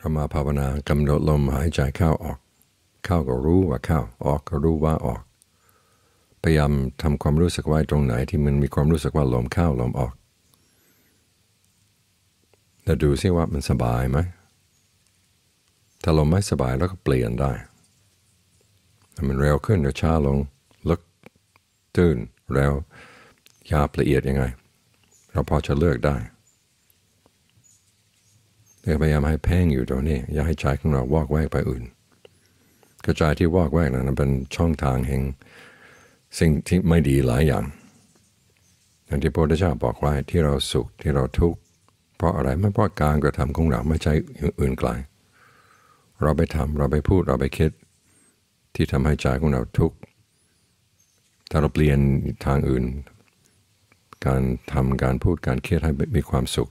เรามาภาวนากำหนดลมหายใจเข้าออก เข้าก็รู้ว่าเข้า ออกก็รู้ว่าออก พยายามทำความรู้สึกไว้ตรงไหนที่มันมีความรู้สึกว่าลมเข้าลมออกแล้วดูซิว่ามันสบายไหม ถ้าลมไม่สบายแล้วก็เปลี่ยนได้มันเร็วขึ้นหรือช้าลง ลึก ตื้น เร็วยาบละเอียดยังไง เราพอจะเลือกได้ พยายามให้แพ่งอยู่ตรงนี้ อย่าให้ใจของเราวอกแวกไปอื่น กระจายที่วอกแวกนั้นเป็นช่องทางแห่งสิ่งที่ไม่ดีหลายอย่างอย่างที่พระพุทธเจ้าบอกไว้ที่เราสุขที่เราทุกข์เพราะอะไรไม่เพราะการกระทำของเราไม่ใช่อื่นไกลเราไปทำเราไปพูดเราไปคิด ที่ทำให้ใจของเราทุกข์ถ้าเราเปลี่ยนทางอื่น การทำการพูดการคิดให้มีความสุข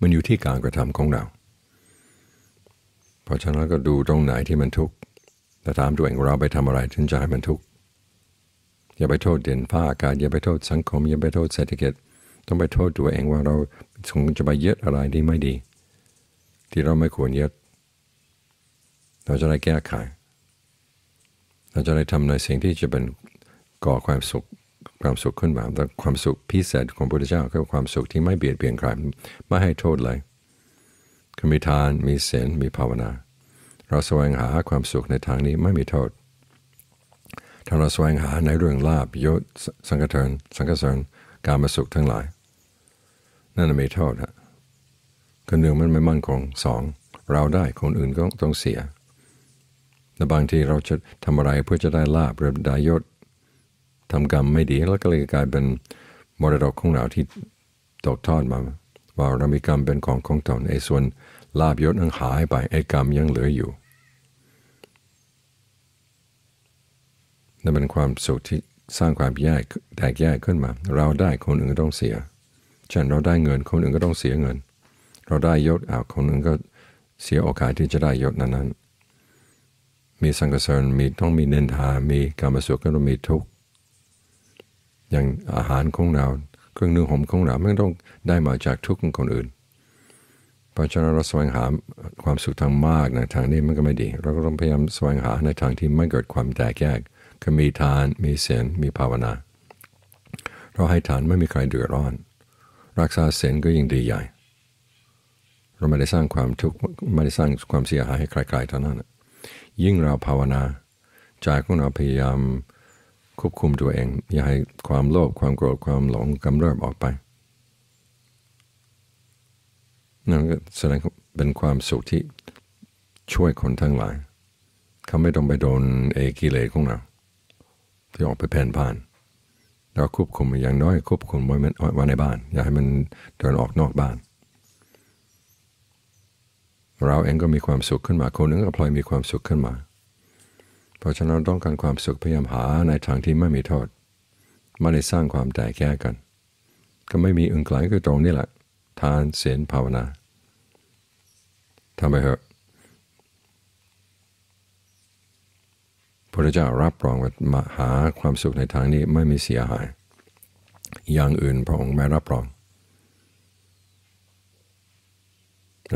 มันอยู่ที่การกระทำของเรา เพราะฉะนั้นก็ดูตรงไหนที่มันทุกข์แต่ถามตัวเองเราไปทำอะไรถึงจะให้มันทุกข์อย่าไปโทษเด่นผ้าอากาศอย่าไปโทษสังคม อย่าไปโทษเศรษฐกิจ ต้องไปโทษตัวเองว่าเราคงจะไปยึดอะไรดีไม่ดี ที่เราไม่ควรยึดเราจะได้แก้ไข เราจะได้ทำในสิ่งที่จะเป็นก่อความสุขความสุขขึ้นมาแต่ความสุขพิเศษของพระพุทธเจ้าคือความสุขที่ไม่เบียดเบียนใครไม่ให้โทษเลย คือมีทานมีศีลมีภาวนา เราแสวงหาความสุขในทางนี้ไม่มีโทษ ถ้าเราแสวงหาในเรื่องลาบยศสังกเทินสังกเสริญการมาสุขทั้งหลาย นั่นไมีโทษฮะคือหนึ่งมันไม่มั่นคงสองเราได้คนอื่นก็ต้องเสียแต่บางทีเราจะทำอะไรเพื่อจะได้ลาบหรือได้ยศทำกรรมไม่ดีแล้วก็เลยกลายเป็นมรดกของเราที่ตกทอดมา ว่ารามีกรรมเป็นของของตนไอ้ส่วนลาบยศนั้นหายไปไอ้กรรมยังเหลืออยู่นั่นเป็นความสุขที่สร้างความแยกแตกแยกขึ้นมา เราได้คนอื่นก็ต้องเสียเช่นเราได้เงินคนอื่นก็ต้องเสียเงิน เราได้ยศอาคนอื่นก็เสียโอกาสที่จะได้ยศนั้นๆ มีสังกสรมีต้องมีเนินทา มีกรรมสุขก็ต้องมีทุกข์อย่างอาหารของเรา เครื่องนึ่งหอมของเราไม่ต้องได้มาจากทุกข์ของคนอื่นเพราะฉะนั้นเราแสวงหาความสุขทางมากในทางนี้มันก็ไม่ดี เราก็ต้องพยายามแสวงหาในทางที่ไม่เกิดความแตกแยกคือมีทานมีเสียนมีภาวนา เราให้ทานไม่มีใครเดือดร้อน รักษาเสียนก็ยิ่งดีใหญ่ เราไม่ได้สร้างความทุกข์ไม่ได้สร้างความเสียหายให้ใครๆเท่านั้นยิ่งเราภาวนาใจของเราพยายาม ควบคุมตัวเอง อย่าให้ความโลภความโกรธความหลงกำเริบออกไปนั่นก็แสดงเป็นความสุขที่ช่วยคนทั้งหลาย เขาไม่ต้องไปโดนเอกิเลสของเราที่ออกไปแผ่นผ่าน เราควบคุมอย่างน้อยควบคุมไว้ไว้ในบ้าน อย่าให้มันเดินออกนอกบ้าน เราเองก็มีความสุขขึ้นมาคนนึงก็พลอยมีความสุขขึ้นมา เพราะฉะนั้นต้องการความสุขพยายามหาในทางที่ไม่มีโทษไม่ได้สร้างความแตกแยกกัน ก็ไม่มีอื่นไกลคือตรงนี้แหละ ทานเสียนภาวนาทำไปเถอะพระเจ้ารับรองว่ามาหาความสุขในทางนี้ไม่มีเสียหาย อย่างอื่นพระองค์ไม่รับรอง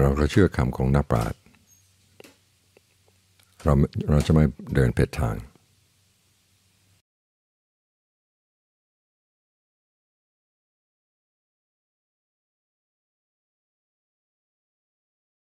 เราก็เชื่อคำของนักปราชญ์ เราเราจะไม่เดินผิดทาง